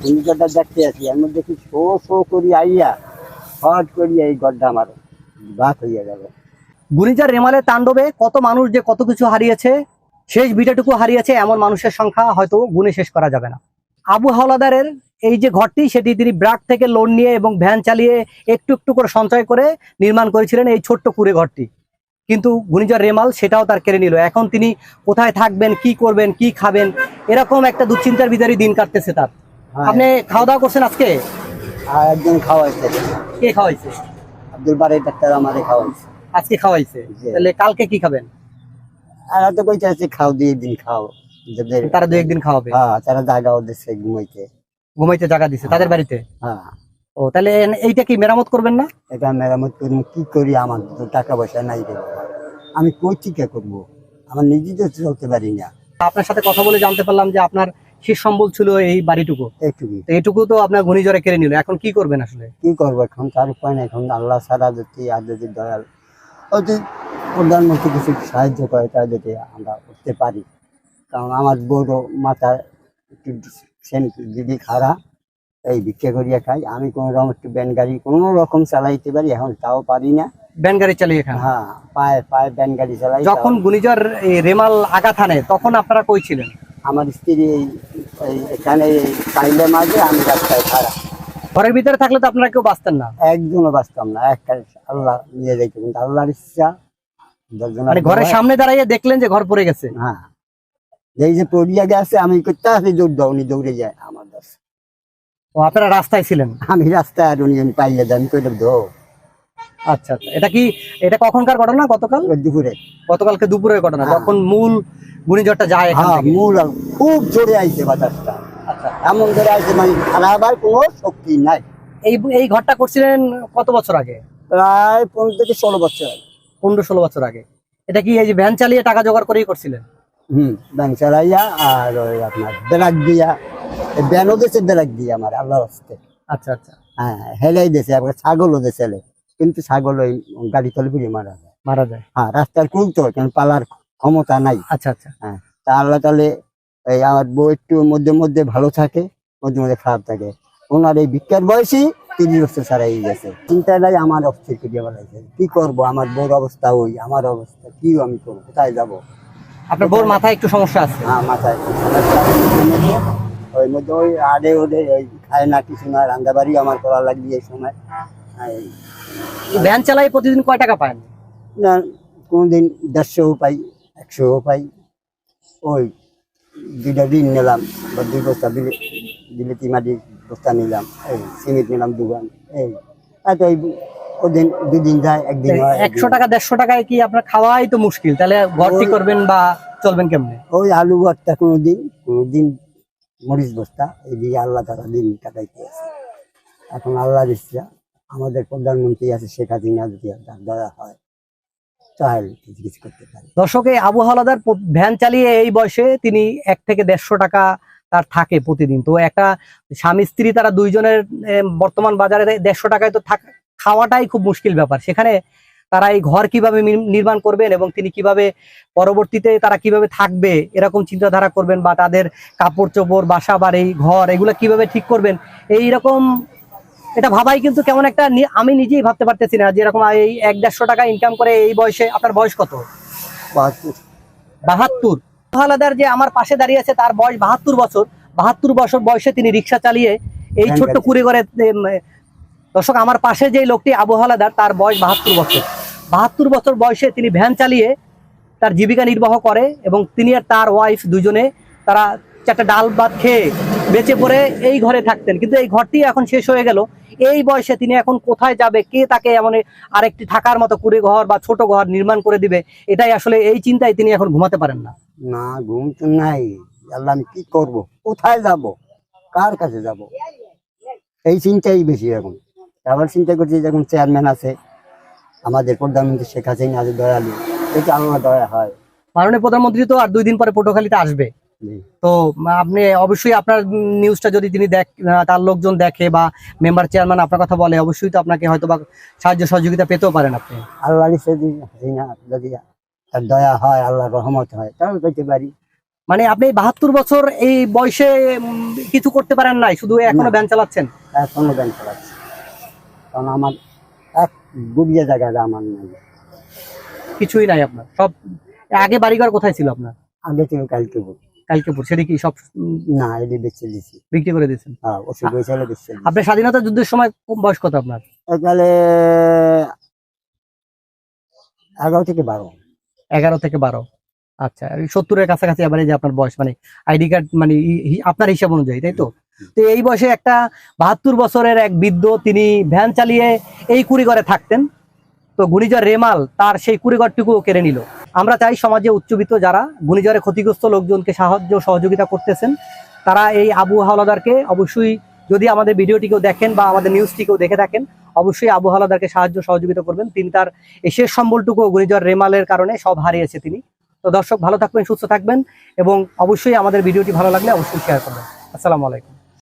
ঘূর্ণিঝড়টা দেখতে এর মধ্যে কি শো শো করি, আইয়া হট করি, এই গড্ডা আমার বাক হইয়া গেল গুনিজার রেমালের তাণ্ডবে কত মানুষ যে কত কিছু হারিয়েছে, শেষ বিটাটুকু হারিয়েছে এমন মানুষের সংখ্যা হয়তো গুণে শেষ করা যাবে না। আবু হাওলাদারের এই যে ঘরটি, সেটি তিনি ব্রাক থেকে লোন নিয়ে এবং ভ্যান চালিয়ে একটু একটু করে সঞ্চয় করে নির্মাণ করেছিলেন এই ছোট্ট কুড়ে ঘরটি। কিন্তু ঘূর্ণিঝড় রেমাল সেটাও তার কেড়ে নিল। এখন তিনি কোথায় থাকবেন, কি করবেন, কি খাবেন, এরকম একটা দুশ্চিন্তার ভিতরে দিন কাটতেছে তার। আপনি খাওয়া দাওয়া করছেন আজকে? আর একজন খাওয়াইছে। কে খাওয়াইছে? আব্দুল বারে ডাক্তার আমাদের খাওয়াইছে। আজকে খাওয়াইছে? তাহলে কালকে কি খাবেন? আর হয়তো কইতে আছে খাও দিয়ে দিন খাও। তারা দু একদিন খাওয়াবে? হ্যাঁ তারা জায়গাও দিচ্ছে ঘুমাইতে। ঘুমাইতে জায়গা দিছে তাদের বাড়িতে? হ্যাঁ। ও তাহলে এইটা কি মেরামত করবেন না? এটা মেরামত করব কি করি আমার তো টাকা পয়সা নাই রে আমি কই থেকে করব? আমার নিজে তো চলতে পারি না। আপনার সাথে কথা বলে জানতে পারলাম যে আপনার শেষ সম্বল ছিল এই বাড়িটুকু। এইটুকুই। তো এইটুকু তো আপনার ঘূর্ণিঝড়ে কেড়ে নিল। এখন কি করবেন আসলে? কি করব এখন? তার উপায় নাই। এখন আল্লাহ সারা যদি আর যদি দয়াল যদি প্রধানমন্ত্রী কিছু সাহায্য করে তা যদি আমরা করতে পারি। কারণ আমার বড় মাথা একটু সেন দিদি খারাপ এই ভিক্ষা করিয়া খাই। আমি কোনো রকম একটু ব্যান গাড়ি কোনো রকম চালাইতে পারি এখন তাও পারি না। ব্যান গাড়ি চালিয়ে এখানে হ্যাঁ পায়ে পায়ে ব্যান গাড়ি চালাই যখন এই রেমাল আঘাত হানে তখন আপনারা কই ছিলেন? আমার স্ত্রী এই এখানে কাইলে মাঝে আমি রাস্তায় খারাপ ঘরের ভিতরে থাকলে তো আপনারা কেউ বাঁচতেন না। একজনও বাঁচতাম না একটা আল্লাহ নিয়ে যাইতে কিন্তু আল্লাহর ইচ্ছা মানে ঘরের সামনে দাঁড়িয়ে দেখলেন যে ঘর পড়ে গেছে। হ্যাঁ। এই যে পড়িয়া গেছে আমি করতে আসি দৌড় উনি দৌড়ে যায় আমার কাছে। ও আপনারা রাস্তায় ছিলেন? আমি রাস্তায় আর উনি আমি পাইলে আমি কইলে দো আচ্ছা আচ্ছা। এটা কি এটা কখনকার ঘটনা গতকাল? দুপুরে। গতকালকে দুপুরের ঘটনা হ্যাঁ। যখন মূল ঘূর্ণিঝড়টা যায় এখান হ্যাঁ মূল খুব জোরে আইছে বাতাসটা। আচ্ছা। এমন জোরে আইছে মানে খারাপ আর কোনো শক্তি নাই। এই এই ঘরটা করছিলেন কত বছর আগে? প্রায় পনেরো থেকে ষোলো বছর আগে। পনেরো ষোলো বছর আগে। এটা কি এই যে ভ্যান চালিয়ে টাকা জোগাড় করেই করছিলেন? হুম ব্যাংক চালাইয়া আর ওই আপনার ব্যারাক দিয়া। এই ব্যানও দিয়েছে ব্যারাক দিয়ে আমার আল্লাহর আচ্ছা আচ্ছা। হ্যাঁ হেলাই দিয়েছে আবার ছাগলও দিয়েছে কিন্তু ছাগল ওই গাড়ি তলে পুড়িয়ে মারা যায়। মারা যায়। হ্যাঁ রাস্তার কুলতো কেন পালার ক্ষমতা নাই। আচ্ছা আচ্ছা। হ্যাঁ তা আল্লাহ তাহলে এই আমার বউ একটু মধ্যে মধ্যে ভালো থাকে মধ্যে মধ্যে খারাপ থাকে। ওনার এই ভিক্ষার বয়সী তিরিশ বছর ছাড়াই গেছে। চিন্তাটাই আমার অস্থির করিয়া বলাইছে কি করব? আমার বউর অবস্থা ওই আমার অবস্থা কি আমি করব? কোথায় যাব? আপনার বউর মাথায় একটু সমস্যা আছে? হ্যাঁ মাথায় ওই মধ্যে ওই আডে ওডে ওই খায় না কিছু না রান্না বাড়ি আমার করা লাগবে এই সময়। ভ্যান চালাই প্রতিদিন কয় টাকা পান? না কোনোদিন দেড়শোও পাই একশোও পাই। ওই দুইটা ঋণ নিলাম বা দুই বস্তা বিলে বিলেতি মাটি বস্তা নিলাম এই সিমেন্ট নিলাম দুগান এই। আর তো ওই ওদিন দুদিন যায় একদিন একশো টাকা দেড়শো টাকায় কি আপনার খাওয়াই তো মুশকিল? তাহলে ভর্তি করবেন বা চলবেন কেমনে? ওই আলু ভর্তা কোনো দিন কোনো দিন মরিচ বস্তা এদিকে আল্লাহ তারা দিন কাটাইতে আছে। এখন আল্লাহর ইচ্ছা। আমাদের প্রধানমন্ত্রী আছে শেখ হাসিনা যদি দয়া হয়, তাহলে কিছু করতে পারে। আবু হাওলাদার ভ্যান চালিয়ে এই বয়সে তিনি এক থেকে দেড়শো টাকা তার থাকে প্রতিদিন। তো একটা স্বামী, স্ত্রী, তারা দুইজনের বর্তমান বাজারে দেড়শো টাকায় তো খাওয়াটাই খুব মুশকিল ব্যাপার। সেখানে তারা এই ঘর কীভাবে নির্মাণ করবেন এবং তিনি কীভাবে পরবর্তীতে তারা কীভাবে থাকবে, এরকম চিন্তাধারা করবেন বা তাদের কাপড় চোপড় বাসা বাড়ি, ঘর, এগুলো কীভাবে ঠিক করবেন এই রকম এটা ভাবাই কিন্তু কেমন একটা আমি নিজেই ভাবতে পারতেছি না যে এরকম এই এক দেড়শো টাকা ইনকাম করে এই বয়সে আপনার বয়স কত? বাহাত্তর। বাহাত্তর। হালাদার যে আমার পাশে দাঁড়িয়ে আছে তার বয়স বাহাত্তর বছর। বাহাত্তর বছর বয়সে তিনি রিক্সা চালিয়ে এই ছোট্ট গাড়ি। কুড়ে করে দর্শক আমার পাশে যে লোকটি আবু হালাদার তার বয়স বাহাত্তর বছর। বাহাত্তর বছর বয়সে তিনি ভ্যান চালিয়ে তার জীবিকা নির্বাহ করে এবং তিনি আর তার ওয়াইফ দুজনে তারা চারটা ডাল ভাত খেয়ে বেঁচে পড়ে এই ঘরে থাকতেন। কিন্তু এই ঘরটি এখন শেষ হয়ে গেল। এই বয়সে তিনি এখন কোথায় যাবে কে তাকে এমন আরেকটি থাকার মতো কুড়ে ঘর বা ছোট ঘর নির্মাণ করে দিবে এটাই আসলে এই চিন্তায় তিনি এখন ঘুমাতে পারেন না। না ঘুম তো নাই। আল্লাহ আমি কি করব? কোথায় যাব? কার কাছে যাব? এই চিন্তাই বেশি এখন। আবার চিন্তা করছি যখন চেয়ারম্যান আছে আমাদের প্রধানমন্ত্রী শেখ হাসিনা আছে দয়ালু। এটা আল্লাহ দয়া হয়। মাননীয় প্রধানমন্ত্রী তো আর দুই দিন পরে পটুয়াখালীতে আসবে। তো আপনি অবশ্যই আপনার নিউজটা যদি তিনি দেখ তার লোকজন দেখে বা মেম্বার চেয়ারম্যান আপনার কথা বলে অবশ্যই তো আপনাকে হয়তো বা সাহায্য সহযোগিতা পেতেও পারেন আপনি। আল্লাহর যদি দয়া হয় আল্লাহর রহমত হয় তাহলে পেতে পারি। মানে আপনি বাহাত্তর বছর এই বয়সে কিছু করতে পারেন নাই শুধু এখনও না। ভ্যান চালাচ্ছেন? এখনও ব্যান চালাচ্ছি। কারণ আমার এক গুড়িয়ে জায়গায় আমার নাই কিছুই নাই আপনার সব আগে বাড়িঘর কোথায় ছিল আপনার? আগে ছিল কালকে কালকেপুর সেটা কি সব না এটি বেঁচে দিছি। বিক্রি করে দিয়েছেন? হ্যাঁ ওষুধ হয়েছিল বেঁচে আপনার স্বাধীনতা যুদ্ধের সময় কোন বয়স কত আপনার? তাহলে এগারো থেকে বারো। এগারো থেকে বারো। আচ্ছা সত্তরের কাছাকাছি এবারে যে আপনার বয়স মানে আইডি কার্ড মানে আপনার হিসাব অনুযায়ী তাই তো? তো এই বয়সে একটা বাহাত্তর বছরের এক বৃদ্ধ তিনি ভ্যান চালিয়ে এই কুড়িঘরে থাকতেন। তো ঘূর্ণিঝড় রেমাল তার সেই কুড়িঘরটুকুও কেড়ে নিল। আমরা চাই সমাজে উচ্চবিত্ত যারা ঘূর্ণিঝড়ে ক্ষতিগ্রস্ত লোকজনকে সাহায্য সহযোগিতা করতেছেন, তারা এই আবু হাওলাদারকে অবশ্যই যদি আমাদের ভিডিওটিকেও দেখেন বা আমাদের নিউজটিকেও দেখে থাকেন, অবশ্যই আবু হাওলাদারকে সাহায্য সহযোগিতা করবেন। তিনি তার শেষ সম্বলটুকু ঘূর্ণিঝড় রেমালের কারণে সব হারিয়েছে তিনি। তো দর্শক, ভালো থাকবেন, সুস্থ থাকবেন এবং অবশ্যই আমাদের ভিডিওটি ভালো লাগলে অবশ্যই শেয়ার করবেন। আসসালামু আলাইকুম।